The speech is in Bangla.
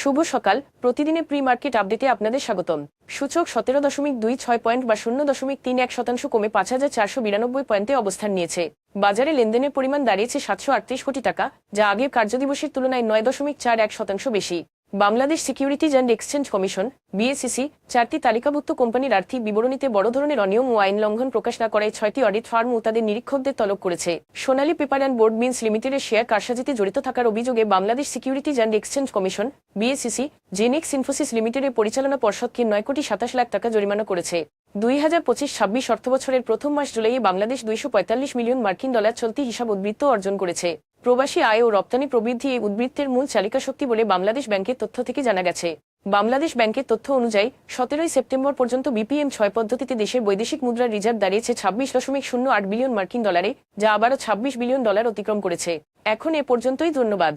শুভ সকাল। প্রতিদিনে প্রি মার্কেট আপডেটে আপনাদের স্বাগতম। সূচক সতেরো দশমিক দুই ছয় পয়েন্ট বা শূন্য দশমিক তিন এক শতাংশ কমে পাঁচ হাজার চারশো বিরানব্বই পয়েন্টে অবস্থান নিয়েছে। বাজারে লেনদেনের পরিমাণ দাঁড়িয়েছে সাতশো আটত্রিশ কোটি টাকা, যা আগের কার্যদিবসের তুলনায় নয় দশমিক চার এক শতাংশ বেশি। Bangladesh securities and exchange commission B S C C চারটি তালিকাভুক্ত কোম্পানির আর্থিক বিবরণীতে বড় ধরনের অনিয়ম ও আইন লঙ্ঘন প্রকাশ না করায় ছয়টি অডিট ফার্ম ও তাদের নিরীক্ষকদের তলব করেছে। Sonali paper and board mills লিমিটেডের শেয়ার কারসাজিতে জড়িত থাকার অভিযোগে Bangladesh securities and exchange commission B S C C Genex Infosys লিমিটেডের পরিচালনা পর্ষদকে নয় কোটি সাতাশ লাখ টাকা জরিমানা করেছে। দুই হাজার পঁচিশ ছাব্বিশ অর্থবছরের প্রথম মাস জুলাইয়ে বাংলাদেশ দুইশো পঁয়তাল্লিশ মিলিয়ন মার্কিন ডলার চলতি হিসাব উদ্বৃত্ত অর্জন করেছে। প্রবাসী আয় ও রপ্তানি প্রবৃদ্ধি এই উদ্বৃত্তের মূল চালিকা শক্তি বলে বাংলাদেশ ব্যাংকের তথ্য থেকে জানা গেছে। বাংলাদেশ ব্যাংকের তথ্য অনুযায়ী, সতেরোই সেপ্টেম্বর পর্যন্ত বিপিএম ছয় পদ্ধতিতে দেশের বৈদেশিক মুদ্রার রিজার্ভ দাঁড়িয়েছে ছাব্বিশ দশমিক শূন্য আট বিলিয়ন মার্কিন ডলারে, যা আবারও ছাব্বিশ বিলিয়ন ডলার অতিক্রম করেছে। এখন এ পর্যন্তই ধন্যবাদ।